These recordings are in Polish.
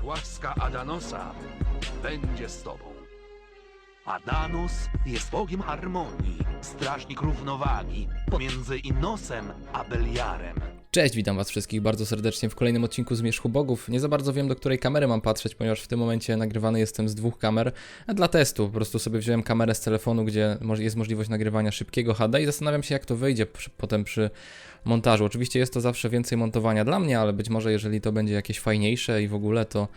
Niech łaska Adanosa będzie z tobą. Adanos jest bogiem harmonii, strażnik równowagi pomiędzy Innosem a Beliarem. Cześć, witam was wszystkich bardzo serdecznie w kolejnym odcinku Zmierzchu Bogów. Nie za bardzo wiem, do której kamery mam patrzeć, ponieważ w tym momencie nagrywany jestem z dwóch kamer. A Dla testu, po prostu sobie wziąłem kamerę z telefonu, gdzie jest możliwość nagrywania szybkiego HD i zastanawiam się, jak to wyjdzie przy, potem przy montażu. Oczywiście jest to zawsze więcej montowania dla mnie, ale być może jeżeli to będzie jakieś fajniejsze i w ogóle, to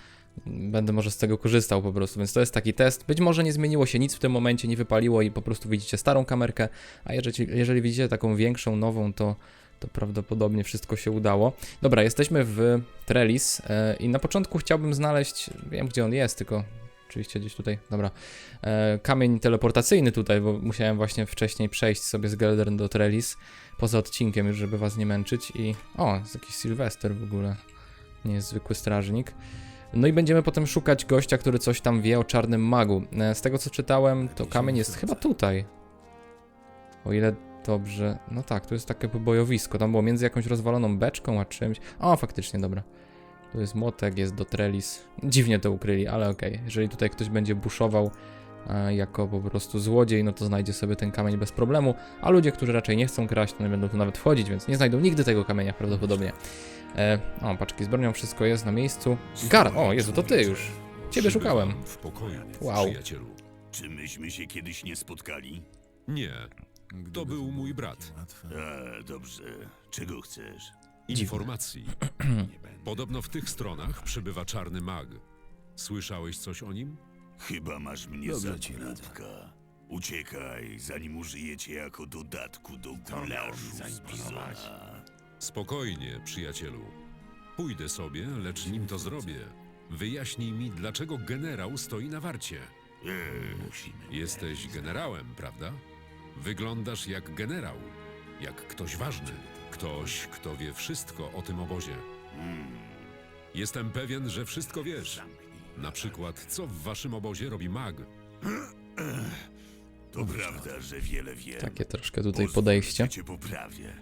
będę może z tego korzystał po prostu, więc to jest taki test. Być może nie zmieniło się nic w tym momencie, nie wypaliło i po prostu widzicie starą kamerkę, a jeżeli, jeżeli widzicie taką większą, nową, to, to prawdopodobnie wszystko się udało. Dobra, jesteśmy w Trellis e, i na początku chciałbym znaleźć, wiem gdzie on jest, tylko oczywiście gdzieś tutaj, dobra, e, kamień teleportacyjny tutaj, bo musiałem właśnie wcześniej przejść sobie z Geldern do Trellis, poza odcinkiem już, żeby was nie męczyć i o, jest jakiś Sylwester w ogóle, nie jest zwykły strażnik. No i będziemy potem szukać gościa, który coś tam wie o czarnym magu. E, Z tego co czytałem, to kamień jest chyba tutaj. O ile dobrze. No tak, tu jest takie bojowisko. Tam było między jakąś rozwaloną beczką a czymś. O, faktycznie, dobra. Tu jest młotek, jest do trellis. Dziwnie to ukryli, ale okej. Jeżeli tutaj ktoś będzie buszował e, jako po prostu złodziej, no to znajdzie sobie ten kamień bez problemu. A ludzie, którzy raczej nie chcą kraść, to nie będą tu nawet wchodzić, więc nie znajdą nigdy tego kamienia prawdopodobnie. E, o, paczki z bronią, wszystko jest na miejscu. Gar, o, Jezu, to ty już. Ciebie szukałem. W pokoju, Wow. przyjacielu. Czy myśmy się kiedyś nie spotkali? Nie, to był mój brat. A, dobrze. Czego chcesz? Informacji. Podobno w tych stronach przybywa czarny mag. Słyszałeś coś o nim? Chyba masz mnie za głupka. Uciekaj, zanim użyjecie jako dodatku do gulaszu z bizona. Spokojnie, przyjacielu. Pójdę sobie, lecz nim to zrobię, wyjaśnij mi, dlaczego generał stoi na warcie. Eee, Jesteś generałem, prawda? Wyglądasz jak generał, jak ktoś ważny, ktoś, kto wie wszystko o tym obozie. Jestem pewien, że wszystko wiesz. Na przykład, co w waszym obozie robi mag? to prawda, że wiele wiem. Takie troszkę tutaj Pozwól, podejście. że cię poprawię.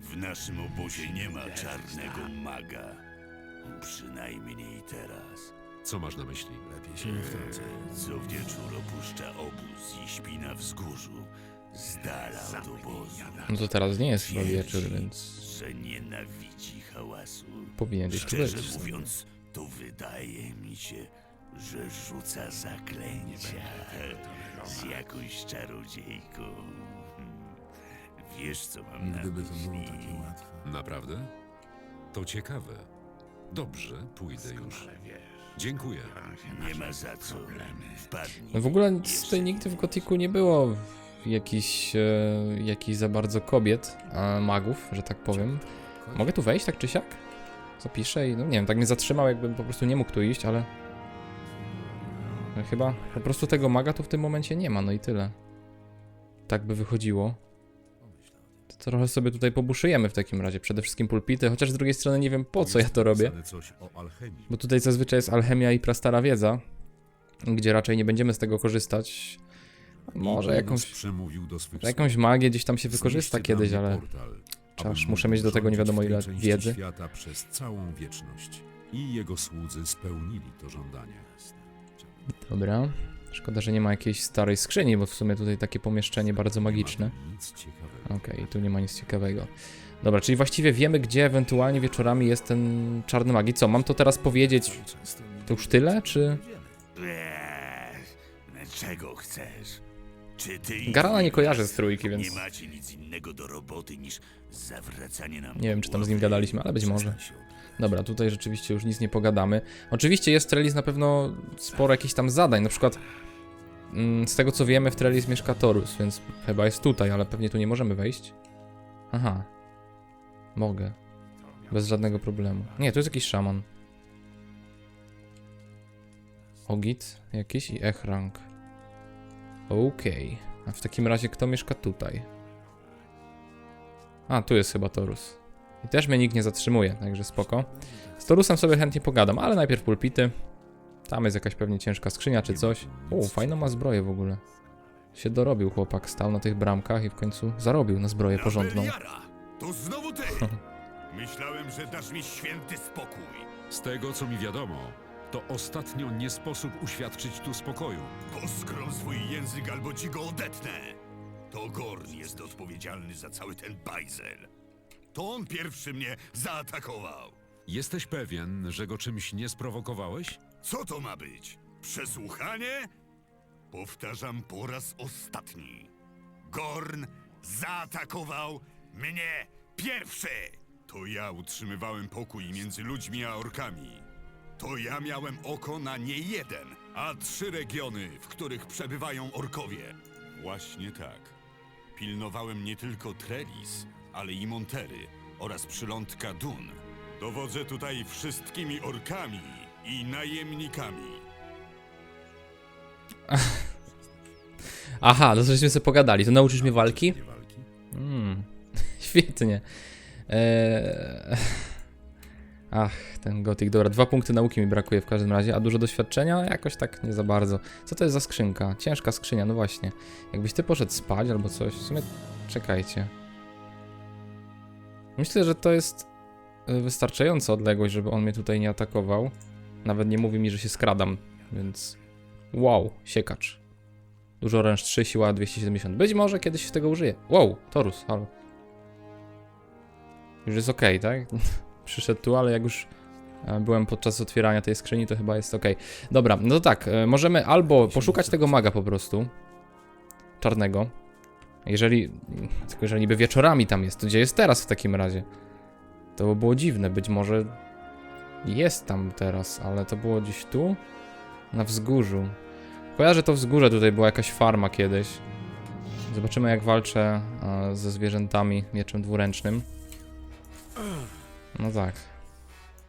W naszym obozie nie ma czarnego maga. Przynajmniej teraz. Co masz na myśli? Co wieczór opuszcza obóz i śpi na wzgórzu, z dala od obozu. No to teraz nie jest chyba wieczór, więc że nienawidzi hałasu. powinien gdzieś tu Szczerze być. mówiąc, to wydaje mi się, że rzuca zaklęcia z jakąś czarodziejką. Hmm. Wiesz, co mam na Gdyby to było myśli? takie łatwe. Naprawdę? To ciekawe. Dobrze, pójdę już. Dziękuję. Nie ma za co. Wpadnij. No w ogóle Jeszcze tutaj nigdy w Gotiku nie było jakichś, e, za bardzo kobiet, magów, że tak powiem. Mogę tu wejść tak czy siak? Zapiszę i no nie wiem, tak mnie zatrzymał, jakbym po prostu nie mógł tu iść, ale... No Chyba po prostu tego maga tu w tym momencie nie ma, no i tyle. Tak by wychodziło. To trochę sobie tutaj pobuszujemy w takim razie. Przede wszystkim pulpity, chociaż z drugiej strony nie wiem po co ja to robię. Bo tutaj zazwyczaj jest alchemia i prastara wiedza, gdzie raczej nie będziemy z tego korzystać. Może jakąś, przemówił do swych jakąś magię gdzieś tam się wykorzysta kiedyś, ale portal, Czas, abym muszę mieć do tego nie wiadomo ile wiedzy. świata przez całą wieczność. I jego słudzy spełnili to żądanie. Dobra. Szkoda, że nie ma jakiejś starej skrzyni, bo w sumie tutaj takie pomieszczenie bardzo magiczne. Nic ciekawego. Okej, tu nie ma nic ciekawego. Dobra, czyli właściwie wiemy, gdzie ewentualnie wieczorami jest ten czarny magii. Co, mam to teraz powiedzieć? To już tyle, czy... Eee, czego chcesz? Garana nie kojarzę z trójki, więc- Nie macie nic innego do roboty niż zawracanie nam Nie wiem, czy tam z nim gadaliśmy, ale być może. Dobra, tutaj rzeczywiście już nic nie pogadamy. Oczywiście jest Trellis na pewno sporo jakichś tam zadań, na przykład mm, z tego co wiemy w Trellis mieszka Torus, więc chyba jest tutaj, ale pewnie tu nie możemy wejść. Aha. Mogę. Bez żadnego problemu. Nie, tu jest jakiś szaman. Ogit jakiś i Echrang. Okej. A w takim razie kto mieszka tutaj? A, tu jest chyba Torus. I też mnie nikt nie zatrzymuje, także spoko. Z Torusem sobie chętnie pogadam, ale najpierw pulpity. Tam jest jakaś pewnie ciężka skrzynia czy coś. O, fajną ma zbroję w ogóle. Się dorobił chłopak, stał na tych bramkach i w końcu zarobił na zbroję porządną. To znowu ty! Myślałem, że dasz mi święty spokój. Z tego, co mi wiadomo, To ostatnio nie sposób uświadczyć tu spokoju. Poskrom swój język albo ci go odetnę. To Gorn jest odpowiedzialny za cały ten bajzel. To on pierwszy mnie zaatakował. Jesteś pewien, że go czymś nie sprowokowałeś? Co to ma być? Przesłuchanie? Powtarzam po raz ostatni. Gorn zaatakował mnie pierwszy! To ja utrzymywałem pokój między ludźmi a orkami. To ja miałem oko na nie jeden, a trzy regiony, w których przebywają orkowie. Właśnie tak. Pilnowałem nie tylko Trellis, ale i Montery oraz przylądka Dun. Dowodzę tutaj wszystkimi orkami i najemnikami. Aha, no to żeśmy sobie pogadali. To nauczysz mnie walki? Nie walki? Mm, świetnie. Eee... Ach, ten gotik. Dobra, dwa punkty nauki mi brakuje w każdym razie, a dużo doświadczenia? Jakoś tak nie za bardzo. Co to jest za skrzynka? Ciężka skrzynia, no właśnie. Jakbyś ty poszedł spać albo coś, w sumie czekajcie. Myślę, że to jest e, wystarczająca odległość, żeby on mnie tutaj nie atakował. Nawet nie mówi mi, że się skradam, więc... Wow, siekacz. Dużo ręcz 3, siła 270. Być może kiedyś z tego użyję. Wow, Torus, halo. Już jest ok, tak? Przyszedł tu, ale jak już e, byłem podczas otwierania tej skrzyni, to chyba jest ok. Dobra, no to tak, e, możemy albo poszukać tego maga po prostu. Czarnego. Jeżeli. Tylko jeżeli niby wieczorami tam jest, to gdzie jest teraz w takim razie? To by było dziwne, być może jest tam teraz, ale to było gdzieś tu? Na wzgórzu. Kojarzę to wzgórze, tutaj była jakaś farma kiedyś. Zobaczymy jak walczę e, ze zwierzętami mieczem dwuręcznym. No tak.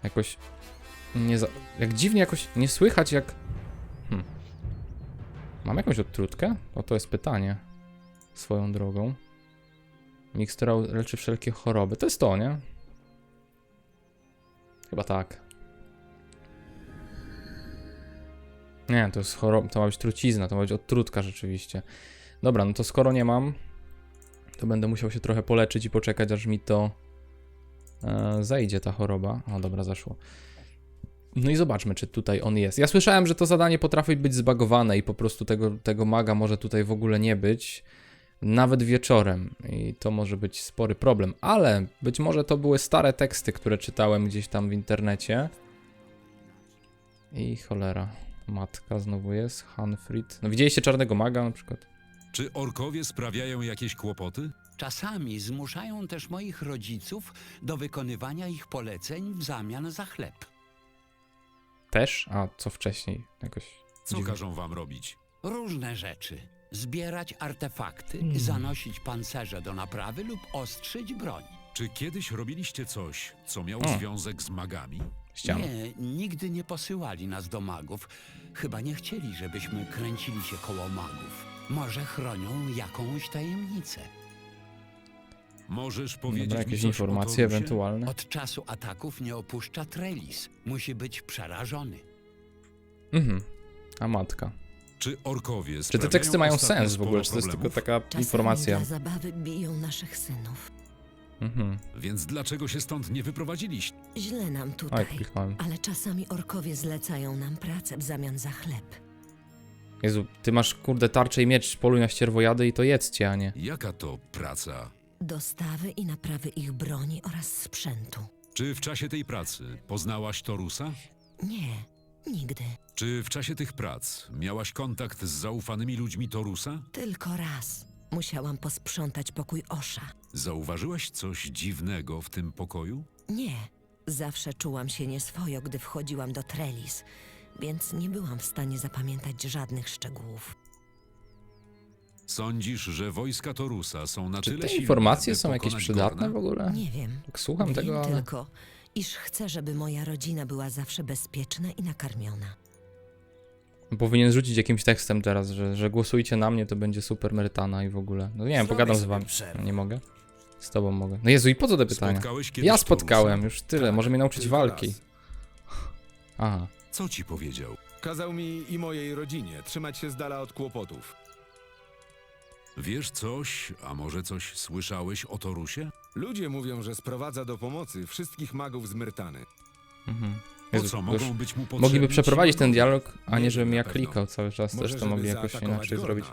Jakoś nie za... Jak dziwnie jakoś nie słychać jak... Hm. Mam jakąś odtrutkę? O to jest pytanie. Swoją drogą. Mikstura leczy wszelkie choroby. To jest to, nie? Chyba tak. Nie, to jest choroba, to ma być trucizna, to ma być odtrutka rzeczywiście. Dobra, no to skoro nie mam, to będę musiał się trochę poleczyć i poczekać, aż mi to e, zejdzie ta choroba. O, dobra, zaszło. No i zobaczmy, czy tutaj on jest. Ja słyszałem, że to zadanie potrafi być zbagowane i po prostu tego, tego maga może tutaj w ogóle nie być. Nawet wieczorem. I to może być spory problem. Ale być może to były stare teksty, które czytałem gdzieś tam w internecie. I cholera. Matka znowu jest. Hanfrid. No widzieliście czarnego maga na przykład? Czy orkowie sprawiają jakieś kłopoty? Czasami zmuszają też moich rodziców do wykonywania ich poleceń w zamian za chleb. Też? A co wcześniej? Jakoś. Co dziwnie. każą wam robić? Różne rzeczy. Zbierać artefakty, Hmm. zanosić pancerze do naprawy lub ostrzyć broń. Czy kiedyś robiliście coś, co miało O. związek z magami? Ściana. Nie, nigdy nie posyłali nas do magów. Chyba nie chcieli, żebyśmy kręcili się koło magów. Może chronią jakąś tajemnicę. Możesz powiedzieć Dobra, mi jakieś coś informacje o ewentualne. Od czasu ataków nie opuszcza Trellis. Musi być przerażony. Mhm. A matka. Czy orkowie Czy te sprawiają teksty mają ostatnio sens w ogóle? Czy to jest tylko problemów? taka Czasami informacja? dla zabawy biją naszych synów. Mhm. Więc dlaczego się stąd nie wyprowadziliście? Źle nam Oj, tutaj. kliknąłem. Ale czasami orkowie zlecają nam pracę w zamian za chleb. Jezu, ty masz kurde tarczę i miecz, poluj na ścierwojady i to jedzcie, a nie. Jaka to praca? Dostawy i naprawy ich broni oraz sprzętu. Czy w czasie tej pracy poznałaś Torusa? Nie, nigdy. Czy w czasie tych prac miałaś kontakt z zaufanymi ludźmi Torusa? Tylko raz musiałam posprzątać pokój Osza. Zauważyłaś coś dziwnego w tym pokoju? Nie, zawsze czułam się nieswojo, gdy wchodziłam do Trellis, więc nie byłam w stanie zapamiętać żadnych szczegółów. Sądzisz, że wojska Torusa są na Czy tyle te silne, informacje są jakieś pokonać przydatne Gorna? w ogóle? Nie wiem. Tak słucham Wiem tego, ale... tylko, iż chcę, żeby moja rodzina była zawsze bezpieczna i nakarmiona. Powinien rzucić jakimś tekstem teraz, że, że głosujcie na mnie, to będzie super merytana i w ogóle. No nie wiem, pogadam z wami. No, nie mogę? Z tobą mogę. No Jezu, i po co te pytania? Spotkałeś kiedyś Ja spotkałem, Torusa? już tyle, Tak, może mnie nauczyć tylko walki. raz. Aha. Co ci powiedział? Kazał mi i mojej rodzinie trzymać się z dala od kłopotów. Wiesz coś, a może coś słyszałeś o Torusie? Ludzie mówią, że sprowadza do pomocy wszystkich magów z Myrtany. Mhm. Po Jezu, co już mogą być mu potrzebni Mogliby ci przeprowadzić ten dialog, a nie żebym ja klikał cały czas. Może Też to żeby mogli jakoś zaatakować inaczej Gorna. zrobić.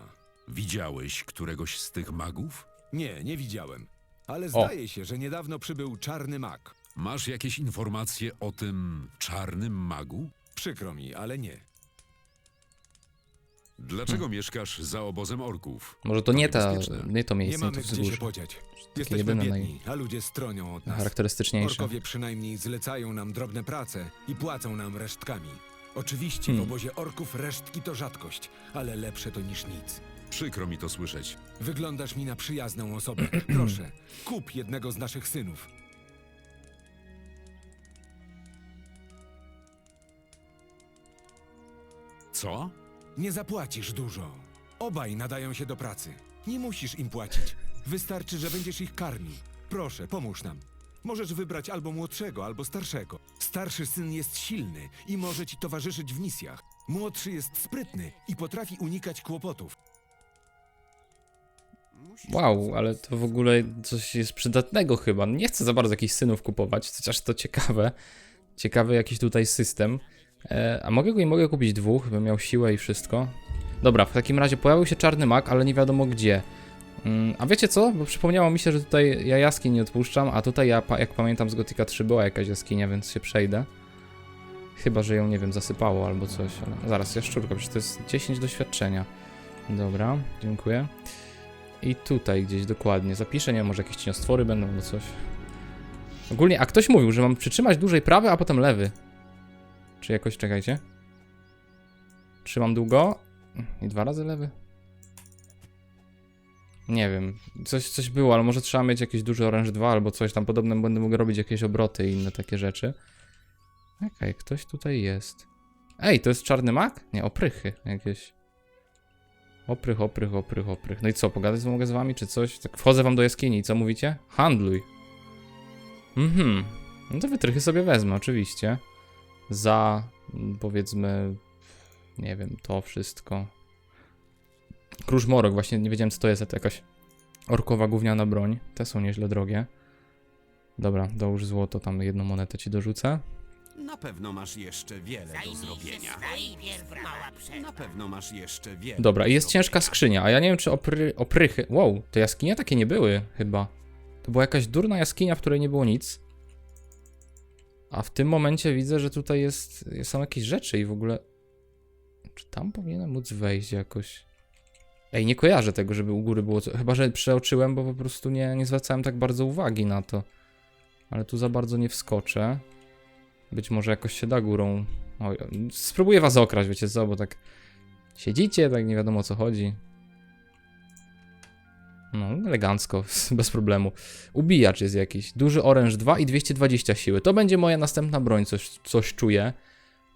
Widziałeś któregoś z tych magów? Nie, nie widziałem. Ale O. zdaje się, że niedawno przybył czarny mag. Masz jakieś informacje o tym czarnym magu? Przykro mi, ale nie. Dlaczego Hmm. mieszkasz za obozem orków? Może to nie, ta, niebezpieczne. nie to Nie miejsce, nie mamy to gdzie się wzgórze. podziać. Jesteśmy jedyne biedni, a ludzie stronią od nas. Charakterystyczniejsze. Orkowie przynajmniej zlecają nam drobne prace i płacą nam resztkami. Oczywiście w Hmm. obozie orków resztki to rzadkość, ale lepsze to niż nic. Przykro mi to słyszeć. Wyglądasz mi na przyjazną osobę. Proszę, kup jednego z naszych synów. Co? Nie zapłacisz dużo. Obaj nadają się do pracy. Nie musisz im płacić. Wystarczy, że będziesz ich karmił. Proszę, pomóż nam. Możesz wybrać albo młodszego, albo starszego. Starszy syn jest silny i może ci towarzyszyć w misjach. Młodszy jest sprytny i potrafi unikać kłopotów. Wow, ale to w ogóle coś jest przydatnego chyba. Nie chcę za bardzo jakichś synów kupować, chociaż to ciekawe. Ciekawy jakiś tutaj system. E, a mogę go i mogę kupić dwóch, bym miał siłę i wszystko. Dobra, w takim razie pojawił się czarny mak, ale nie wiadomo gdzie. Mm, a wiecie co? Bo przypomniało mi się, że tutaj ja jaskiń nie odpuszczam, a tutaj ja, jak pamiętam z Gotika 3 była jakaś jaskinia, więc się przejdę. Chyba, że ją, nie wiem, zasypało albo coś, ale zaraz, jaszczurka, przecież to jest 10 doświadczenia. Dobra, dziękuję. I tutaj gdzieś dokładnie. Zapiszę, nie wiem, może jakieś cieniostwory będą albo coś. Ogólnie, a ktoś mówił, że mam przytrzymać dłużej prawy, a potem lewy. Czy jakoś, czekajcie. Trzymam długo i dwa razy lewy. Nie wiem, coś, coś było, ale może trzeba mieć jakieś duży oręż 2 albo coś tam podobne, będę mógł robić jakieś obroty i inne takie rzeczy. Okej, ktoś tutaj jest. Ej, to jest czarny mak? Nie, oprychy jakieś. Oprych, oprych, oprych, oprych. No i co, pogadać mogę z wami, czy coś? Tak wchodzę wam do jaskini, co mówicie? Handluj. Mhm. No to wytrychy sobie wezmę, oczywiście. Za, mm, powiedzmy, nie wiem, to wszystko. Kruszmorok, właśnie nie wiedziałem co to jest, to jakaś orkowa gówniana broń. Te są nieźle drogie. Dobra, dołóż złoto, tam jedną monetę ci dorzucę. Na pewno masz jeszcze wiele do zrobienia. Na pewno masz jeszcze wiele. Dobra, do i jest ciężka skrzynia, a ja nie wiem, czy opry, oprychy. Wow, te jaskinie takie nie były, chyba. To była jakaś durna jaskinia, w której nie było nic. A w tym momencie widzę, że tutaj jest, są jakieś rzeczy i w ogóle. Czy tam powinienem móc wejść jakoś? Ej, nie kojarzę tego, żeby u góry było. Chyba, że przeoczyłem, bo po prostu nie, nie zwracałem tak bardzo uwagi na to. Ale tu za bardzo nie wskoczę. Być może jakoś się da górą. Spróbuję was okraść, wiecie co, bo tak Siedzicie, tak nie wiadomo o co chodzi. No, elegancko, bez problemu. Ubijacz jest jakiś. Duży oręż 2 i 220 siły. To będzie moja następna broń, coś, coś czuję.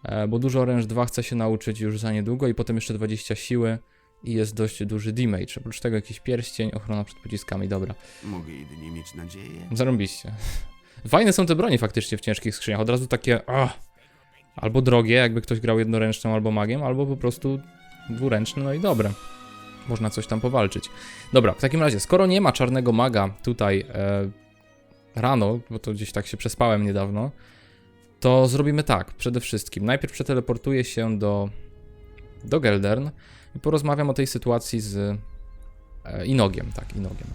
E, bo duży oręż 2 chcę się nauczyć już za niedługo i potem jeszcze 20 siły i jest dość duży damage. Oprócz tego jakiś pierścień, ochrona przed pociskami, dobra. Mogę jedynie mieć nadzieję. Zarąbiście. Fajne są te bronie faktycznie w ciężkich skrzyniach. Od razu takie. ah, albo drogie, jakby ktoś grał jednoręczną albo magiem, albo po prostu dwuręczne, no i dobre. Można coś tam powalczyć. Dobra, w takim razie, skoro nie ma czarnego maga tutaj e, rano, bo to gdzieś tak się przespałem niedawno, to zrobimy tak. Przede wszystkim, najpierw przeteleportuję się do, do Geldern i porozmawiam o tej sytuacji z e, Inogiem. Tak, Inogiem.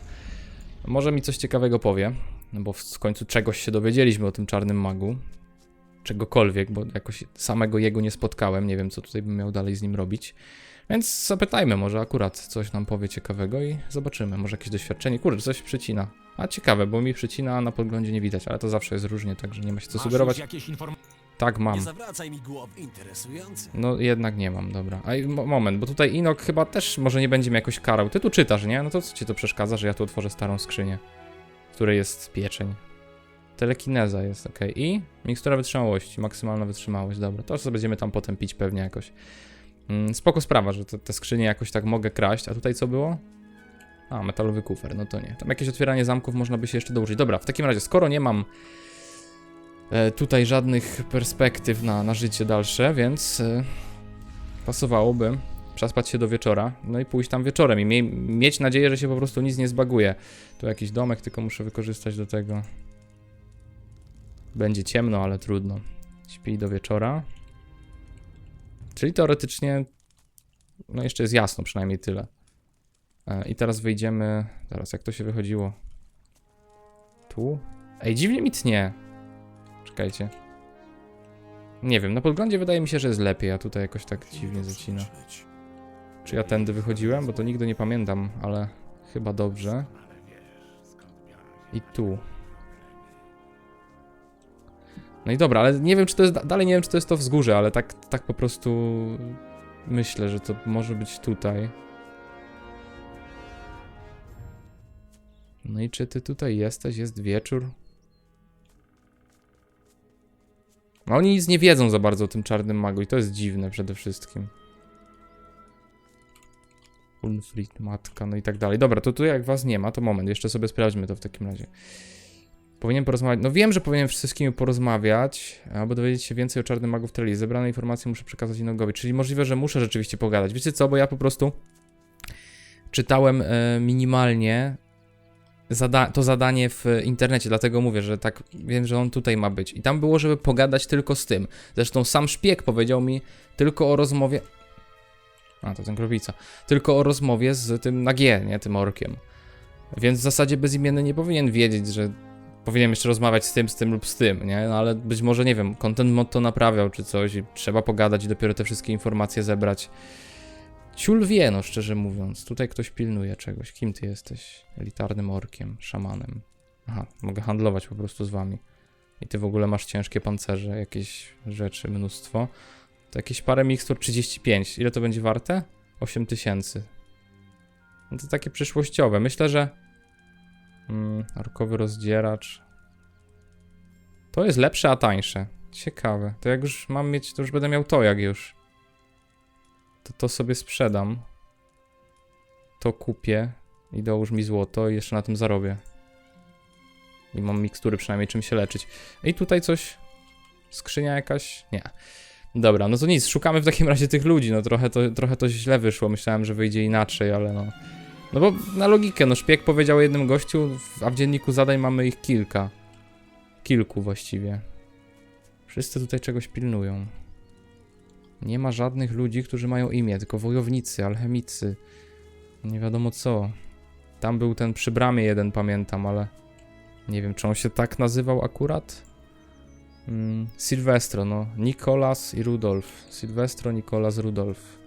Może mi coś ciekawego powie, no bo w końcu czegoś się dowiedzieliśmy o tym czarnym magu. Czegokolwiek, bo jakoś samego jego nie spotkałem. Nie wiem, co tutaj bym miał dalej z nim robić. Więc zapytajmy, może akurat coś nam powie ciekawego i zobaczymy. Może jakieś doświadczenie. Kurde, coś przycina. A ciekawe, bo mi przycina, a na podglądzie nie widać, ale to zawsze jest różnie, także nie ma się co sugerować. Tak, mam. Nie zawracaj mi głowy. Interesujące. No jednak nie mam, dobra. A moment, bo tutaj Inok chyba też może nie będzie mnie jakoś karał. Ty tu czytasz, nie? No to co ci to przeszkadza, że ja tu otworzę starą skrzynię, w której jest pieczeń. Telekineza jest, ok. I mikstura wytrzymałości, maksymalna wytrzymałość, dobra. To sobie będziemy tam potem pić pewnie jakoś. Mm, spoko sprawa, że te, skrzynie jakoś tak mogę kraść. A tutaj co było? A, metalowy kufer, no to nie. Tam jakieś otwieranie zamków można by się jeszcze dołożyć. Dobra, w takim razie, skoro nie mam e, tutaj żadnych perspektyw na, na życie dalsze, więc e, pasowałoby przespać się do wieczora, no i pójść tam wieczorem i mie mieć nadzieję, że się po prostu nic nie zbaguje. Tu jakiś domek, tylko muszę wykorzystać do tego. Będzie ciemno, ale trudno. Śpi do wieczora. Czyli teoretycznie, no jeszcze jest jasno, przynajmniej tyle. E, I teraz wyjdziemy. Zaraz, jak to się wychodziło? Tu? Ej, dziwnie mi tnie. Czekajcie. Nie wiem, na podglądzie wydaje mi się, że jest lepiej, a tutaj jakoś tak dziwnie zacina. Czy ja tędy wychodziłem? Bo to nigdy nie pamiętam, ale chyba dobrze. I tu. No i dobra, ale nie wiem, czy to jest. Dalej nie wiem, czy to jest to wzgórze, ale tak, tak po prostu myślę, że to może być tutaj. No i czy ty tutaj jesteś? Jest wieczór? No oni nic nie wiedzą za bardzo o tym czarnym magu i to jest dziwne przede wszystkim. Ulfrid, matka, no i tak dalej. Dobra, to tu jak was nie ma, to moment, jeszcze sobie sprawdźmy to w takim razie. Powinien porozmawiać. No wiem, że powinien z wszystkimi porozmawiać, albo dowiedzieć się więcej o czarnym magu w Trelli. Zebrane informacje muszę przekazać Inogowi, czyli możliwe, że muszę rzeczywiście pogadać. Wiecie co, bo ja po prostu czytałem e, minimalnie zada to zadanie w internecie, dlatego mówię, że tak wiem, że on tutaj ma być. I tam było, żeby pogadać tylko z tym. Zresztą sam szpieg powiedział mi tylko o rozmowie. A, to ten krowica. Tylko o rozmowie z tym na G, nie tym orkiem. Więc w zasadzie bezimienny nie powinien wiedzieć, że powinienem jeszcze rozmawiać z tym, z tym lub z tym, nie? No ale być może, nie wiem, content mod to naprawiał czy coś i trzeba pogadać i dopiero te wszystkie informacje zebrać. Ciul wie, no szczerze mówiąc. Tutaj ktoś pilnuje czegoś. Kim ty jesteś? Elitarnym orkiem, szamanem. Aha, mogę handlować po prostu z wami. I ty w ogóle masz ciężkie pancerze, jakieś rzeczy, mnóstwo. To jakieś parę mikstur 35. Ile to będzie warte? 8000. No to takie przyszłościowe. Myślę, że. Mm, orkowy rozdzieracz. To jest lepsze, a tańsze. Ciekawe. To jak już mam mieć, to już będę miał to jak już. To to sobie sprzedam. To kupię. I dołóż mi złoto i jeszcze na tym zarobię. I mam mikstury przynajmniej czym się leczyć. I tutaj coś. Skrzynia jakaś? Nie. Dobra, no to nic, szukamy w takim razie tych ludzi. No trochę to, trochę to źle wyszło. Myślałem, że wyjdzie inaczej, ale no. No bo na logikę, no szpieg powiedział jednym gościu, a w dzienniku zadań mamy ich kilka. Kilku właściwie. Wszyscy tutaj czegoś pilnują. Nie ma żadnych ludzi, którzy mają imię, tylko wojownicy, alchemicy. Nie wiadomo co. Tam był ten przy bramie jeden, pamiętam, ale nie wiem, czy on się tak nazywał akurat. Mm, Sylwestro, no. Nikolas i Rudolf. Sylwestro, Nikolas, Rudolf.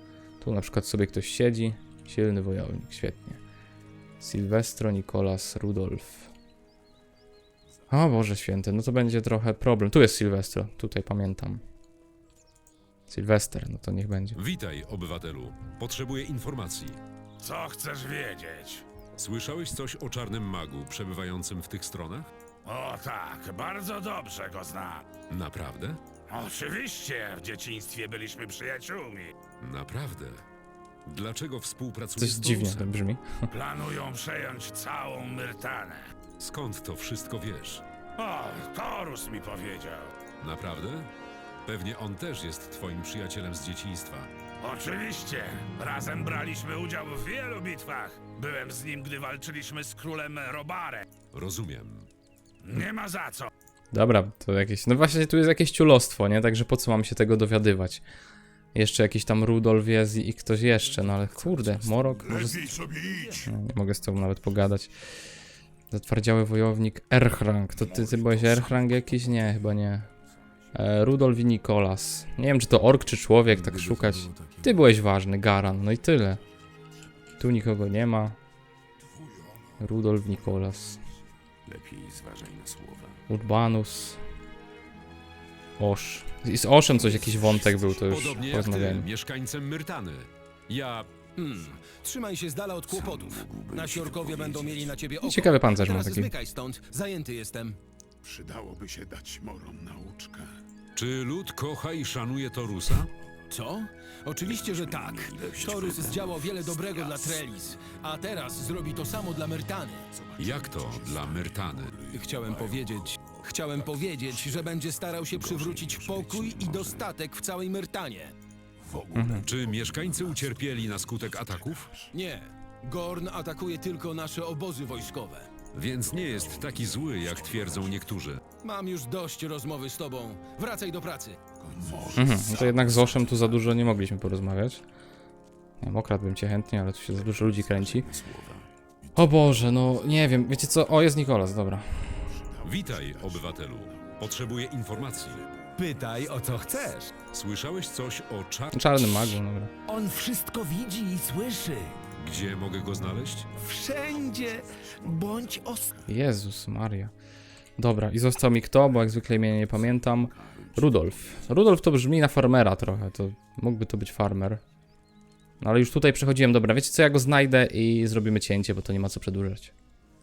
Tu na przykład sobie ktoś siedzi. Silny wojownik, świetnie. Sylwestro, Nikolas, Rudolf. O Boże święty, no to będzie trochę problem. Tu jest Sylwestro, tutaj pamiętam. Sylwester, no to niech będzie. Witaj, obywatelu. Potrzebuję informacji. Co chcesz wiedzieć? Słyszałeś coś o czarnym magu przebywającym w tych stronach? O tak, bardzo dobrze go znam. Naprawdę? Oczywiście, w dzieciństwie byliśmy przyjaciółmi. Naprawdę? Dlaczego współpracujesz Coś z dziwnie to brzmi. Planują przejąć całą Myrtanę. Skąd to wszystko wiesz? O, Torus mi powiedział. Naprawdę? Pewnie on też jest twoim przyjacielem z dzieciństwa. Oczywiście, razem braliśmy udział w wielu bitwach. Byłem z nim, gdy walczyliśmy z królem Robarem. Rozumiem. Nie ma za co. Dobra, to jakieś. No właśnie, tu jest jakieś ciulostwo, nie? Także po co mam się tego dowiadywać? Jeszcze jakiś tam Rudolf jest i ktoś jeszcze, no ale kurde, Morok, może. No, nie mogę z tobą nawet pogadać. Zatwardziały wojownik Erchrang. To ty, ty byłeś Erchrang jakiś? Nie, chyba nie. E, Rudolf i Nikolas. Nie wiem, czy to ork, czy człowiek, tak szukać. Ty byłeś ważny, Garan, no i tyle. Tu nikogo nie ma. Rudolf, Nikolas. Lepiej zważaj na słowa. Urbanus. Osz. I z Oszem coś, jakiś wątek był, to już Podobnie jak ty, mieszkańcem Myrtany. Ja... Hmm. Trzymaj się z dala od kłopotów. Nasi orkowie będą mieli na ciebie oko. Ciekawy pancerz ma Teraz taki. zmykaj stąd. Zajęty jestem. Przydałoby się dać morom nauczkę. Czy lud kocha i szanuje Torusa? Co? Oczywiście, że tak. Torus zdziałał wiele dobrego dla Trellis, a teraz zrobi to samo dla Myrtany. Jak to dla Myrtany? Chciałem powiedzieć... Chciałem powiedzieć, że będzie starał się przywrócić pokój i dostatek w całej Myrtanie. Czy mieszkańcy ucierpieli na skutek ataków? Nie. Gorn atakuje tylko nasze obozy wojskowe. Więc nie jest taki zły, jak twierdzą niektórzy. Mam już dość rozmowy z tobą. Wracaj do pracy. Mhm, no to jednak z Oszem tu za dużo nie mogliśmy porozmawiać. Nie wiem, okradłbym cię chętnie, ale tu się za dużo ludzi kręci. O Boże, no nie wiem, wiecie co? O, jest Nikolas, dobra. Witaj, obywatelu. Potrzebuję informacji. Pytaj o co chcesz. Słyszałeś coś o czar... Czarny magu, dobra. On wszystko widzi i słyszy. Gdzie mogę go znaleźć? Wszędzie. Bądź ostrożny. Jezus Maria. Dobra, i został mi kto, bo jak zwykle imienia nie pamiętam. Rudolf. Rudolf to brzmi na farmera trochę, to mógłby to być farmer. No ale już tutaj przechodziłem, dobra, wiecie co, ja go znajdę i zrobimy cięcie, bo to nie ma co przedłużać.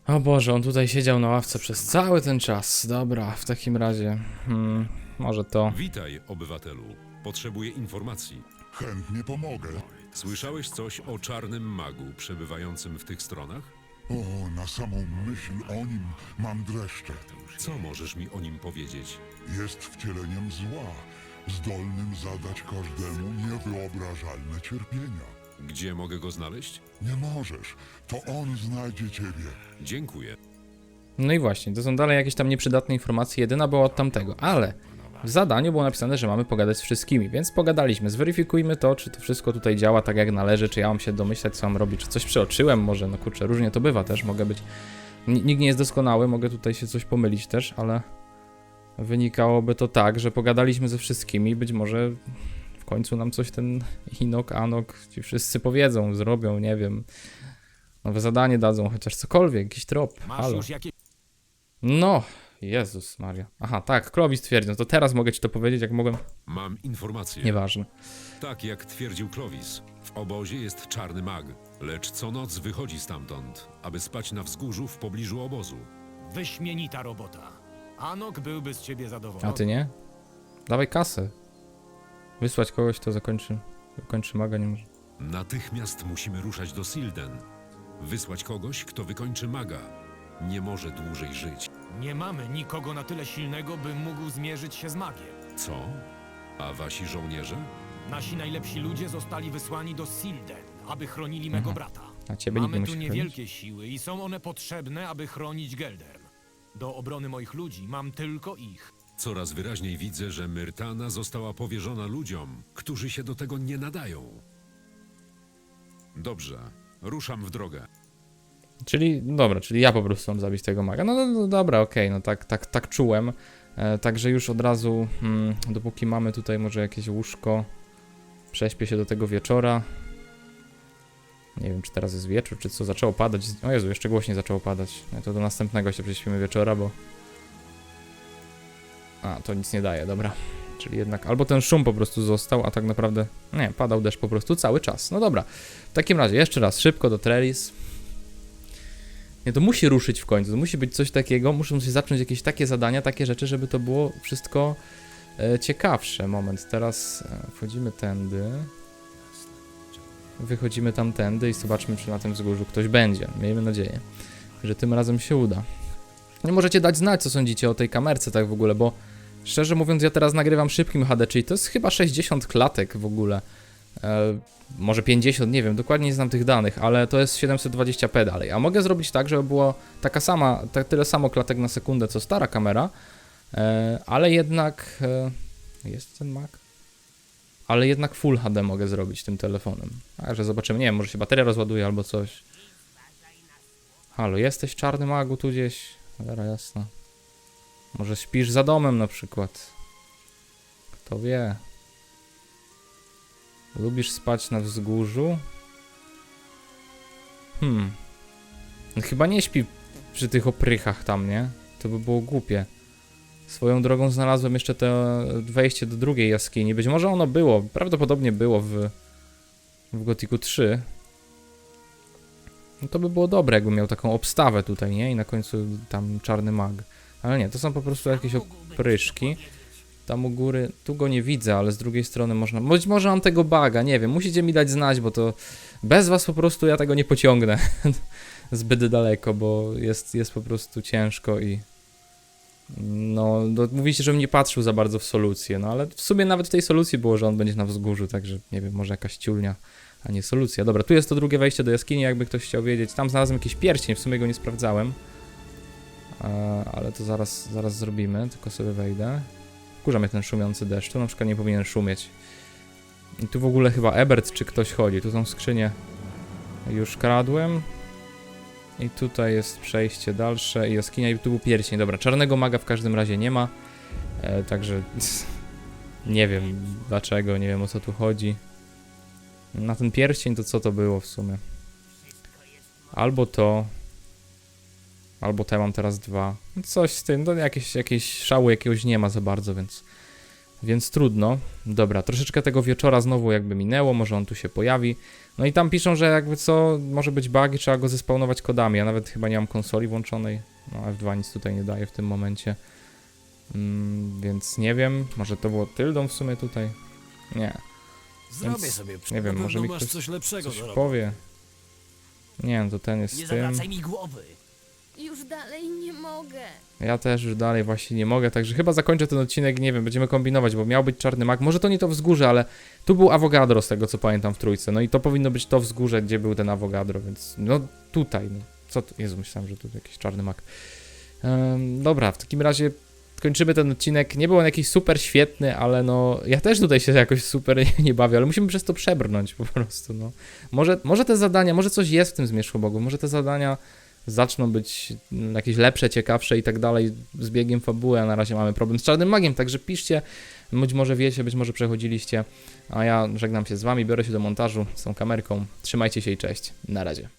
O Boże, on tutaj siedział na ławce przez cały ten czas. Dobra, w takim razie, hmm, może to... Witaj, obywatelu. Potrzebuję informacji. Chętnie pomogę. Słyszałeś coś o czarnym magu przebywającym w tych stronach? O, na samą myśl o nim mam dreszcze. Co możesz mi o nim powiedzieć? Jest wcieleniem zła, zdolnym zadać każdemu niewyobrażalne cierpienia. Gdzie mogę go znaleźć? Nie możesz, to on znajdzie ciebie. Dziękuję. No i właśnie, to są dalej jakieś tam nieprzydatne informacje, jedyna była od tamtego, ale w zadaniu było napisane, że mamy pogadać z wszystkimi, więc pogadaliśmy, zweryfikujmy to, czy to wszystko tutaj działa tak jak należy, czy ja mam się domyślać, co mam robić, czy coś przeoczyłem, może, no kurczę, różnie to bywa też, mogę być, N- nikt nie jest doskonały, mogę tutaj się coś pomylić też, ale wynikałoby to tak, że pogadaliśmy ze wszystkimi, być może końcu nam coś ten Inok, Anok, ci wszyscy powiedzą, zrobią, nie wiem, nowe zadanie dadzą, chociaż cokolwiek, jakiś trop, halo. No, Jezus Maria. Aha, tak, Clovis twierdził. To teraz mogę ci to powiedzieć, jak mogłem. Mam informację. Nieważne. Tak jak twierdził Clovis, w obozie jest czarny mag, lecz co noc wychodzi stamtąd, aby spać na wzgórzu w pobliżu obozu. Wyśmienita robota. Anok byłby z ciebie zadowolony. A ty nie? Dawaj kasę. Wysłać kogoś, to zakończy. Zakończy maga, nie może. Natychmiast musimy ruszać do Silden. Wysłać kogoś, kto wykończy maga. Nie może dłużej żyć. Nie mamy nikogo na tyle silnego, by mógł zmierzyć się z magiem. Co? A wasi żołnierze? Nasi najlepsi ludzie zostali wysłani do Silden, aby chronili mego brata. A ciebie nikt nie Mamy tu musi niewielkie chronić? siły i są one potrzebne, aby chronić Gelderm. Do obrony moich ludzi mam tylko ich. Coraz wyraźniej widzę, że Myrtana została powierzona ludziom, którzy się do tego nie nadają. Dobrze, ruszam w drogę. Czyli, dobra, czyli ja po prostu mam zabić tego maga. No, no, no dobra, okej, no tak, tak, tak czułem. E, także już od razu, mm, dopóki mamy tutaj może jakieś łóżko, prześpię się do tego wieczora. Nie wiem, czy teraz jest wieczór, czy co, zaczęło padać. O Jezu, jeszcze głośniej zaczęło padać. No to do następnego się prześpimy wieczora, bo... A, to nic nie daje, dobra. Czyli jednak albo ten szum po prostu został, a tak naprawdę... Nie, padał deszcz po prostu cały czas. No dobra, w takim razie jeszcze raz szybko do Trellis. Nie, to musi ruszyć w końcu, to musi być coś takiego, muszą się zacząć jakieś takie zadania, takie rzeczy, żeby to było wszystko e, ciekawsze. Moment, teraz e, wchodzimy tędy, wychodzimy tamtędy i zobaczmy, czy na tym wzgórzu ktoś będzie. Miejmy nadzieję, że tym razem się uda. Nie możecie dać znać, co sądzicie o tej kamerce tak w ogóle, bo szczerze mówiąc, ja teraz nagrywam szybkim HD, czyli to jest chyba 60 klatek w ogóle. E, może 50, nie wiem, dokładnie nie znam tych danych, ale to jest 720p dalej. A mogę zrobić tak, żeby było taka sama, tak tyle samo klatek na sekundę, co stara kamera, e, ale jednak e, jest ten Mac? Ale jednak Full HD mogę zrobić tym telefonem. Także zobaczymy, nie wiem, może się bateria rozładuje albo coś. Halo, jesteś czarny magu tu gdzieś? Cholera jasna. Może śpisz za domem na przykład. Kto wie. Lubisz spać na wzgórzu? Hmm. No chyba nie śpi przy tych oprychach tam, nie? To by było głupie. Swoją drogą znalazłem jeszcze to wejście do drugiej jaskini. Być może ono było, prawdopodobnie było w, w Gotiku 3. No to by było dobre, jakby miał taką obstawę tutaj, nie? I na końcu tam czarny mag. Ale nie, to są po prostu jakieś opryszki. Tam u góry, tu go nie widzę, ale z drugiej strony można. Być może mam tego baga, nie wiem. Musicie mi dać znać, bo to bez was po prostu ja tego nie pociągnę zbyt daleko, bo jest, jest po prostu ciężko i. No, no, mówicie, żebym nie patrzył za bardzo w solucję, no ale w sumie nawet w tej solucji było, że on będzie na wzgórzu, także nie wiem, może jakaś ciulnia, a nie solucja. Dobra, tu jest to drugie wejście do jaskini, jakby ktoś chciał wiedzieć. Tam znalazłem jakiś pierścień, w sumie go nie sprawdzałem. E, ale to zaraz, zaraz zrobimy, tylko sobie wejdę. Wkurza mnie ten szumiący deszcz, tu na przykład nie powinien szumieć. I tu w ogóle chyba Ebert czy ktoś chodzi, tu tą skrzynię już kradłem. I tutaj jest przejście dalsze i jaskinia i tu był pierścień. Dobra, czarnego maga w każdym razie nie ma. E, także nie wiem dlaczego, nie wiem o co tu chodzi. Na ten pierścień to co to było w sumie? Albo to. Albo te mam teraz dwa. No Coś z tym, no jakieś, jakieś szału jakiegoś nie ma za bardzo, więc. Więc trudno. Dobra, troszeczkę tego wieczora znowu jakby minęło, może on tu się pojawi. No i tam piszą, że jakby co, może być bug i trzeba go zespawnować kodami. Ja nawet chyba nie mam konsoli włączonej. No F2 nic tutaj nie daje w tym momencie. Mm, więc nie wiem, może to było tyldą w sumie tutaj. Nie. Zrobię Więc sobie Nie wiem, może mi ktoś coś lepszego coś powie. Nie no, to ten jest Nie tym. mi głowy. Już dalej nie mogę. Ja też już dalej właśnie nie mogę, także chyba zakończę ten odcinek, nie wiem, będziemy kombinować, bo miał być czarny mak. Może to nie to wzgórze, ale tu był Avogadro z tego co pamiętam w trójce. No i to powinno być to wzgórze, gdzie był ten Avogadro, więc no tutaj, no co tu? Jezu, myślałem, że tu jakiś czarny mak. Em, dobra, w takim razie kończymy ten odcinek. Nie był on jakiś super świetny, ale no ja też tutaj się jakoś super nie bawię, ale musimy przez to przebrnąć po prostu, no. Może, może te zadania, może coś jest w tym Zmierzchu Bogu, może te zadania zaczną być jakieś lepsze, ciekawsze i tak dalej z biegiem fabuły, a na razie mamy problem z czarnym magiem, także piszcie, być może wiecie, być może przechodziliście, a ja żegnam się z wami, biorę się do montażu z tą kamerką, trzymajcie się i cześć, na razie.